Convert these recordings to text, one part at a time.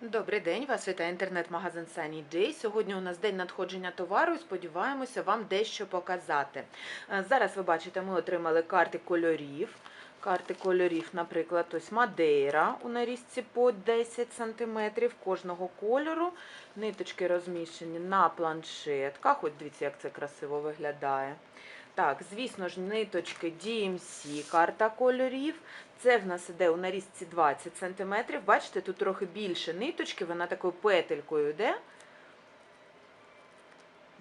Добрий день, вас вітає інтернет-магазин Sunny Day. Сьогодні у нас день надходження товару і сподіваємося вам дещо показати. Е, Зараз ви бачите, ми отримали карти кольорів. Карти кольорів, наприклад, ось Мадейра у нарізці по 10 см кожного кольору. Ниточки розміщені на планшетках. От дивіться, як це красиво виглядає. Так, звісно ж, ниточки DMC, карта кольорів. Це в нас іде у нарізці 20 см. Бачите, тут трохи більше ниточки, вона такою петелькою йде.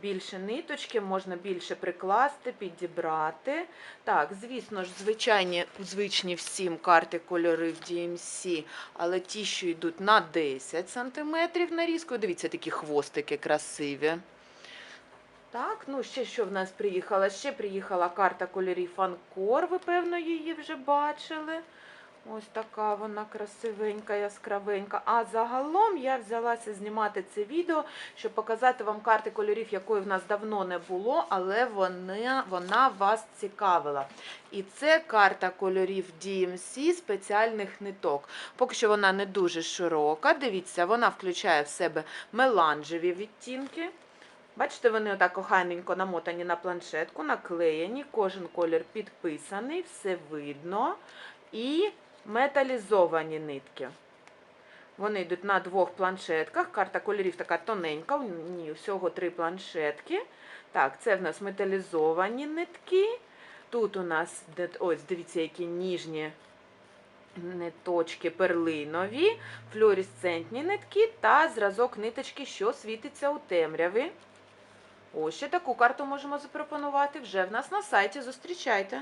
Більше ниточки, можна більше прикласти, підібрати. Так, звісно ж, звичайні, звичні всім карти кольори в DMC, але ті, що йдуть на 10 см нарізкою. Дивіться, такі хвостики красиві. Так, ну ще що в нас приїхала? Ще приїхала карта кольорів Анкор, ви, певно, її вже бачили. Ось така вона красивенька, яскравенька. А загалом я взялася знімати це відео, щоб показати вам карти кольорів, якої в нас давно не було, але вона, вона вас цікавила. І це карта кольорів DMC спеціальних ниток. Поки що вона не дуже широка. Дивіться, вона включає в себе меланжеві відтінки. Бачите, вони отак охайненько намотані на планшетку, наклеєні, кожен колір підписаний, все видно. І металізовані нитки. Вони йдуть на двох планшетках. Карта кольорів така тоненька, у всього три планшетки. Так, це в нас металізовані нитки. Тут у нас, ось, дивіться, які ніжні ниточки перлинові, флюоресцентні нитки та зразок ниточки, що світиться у темряві. Ось ще таку карту можемо запропонувати вже в нас на сайті. Зустрічайте.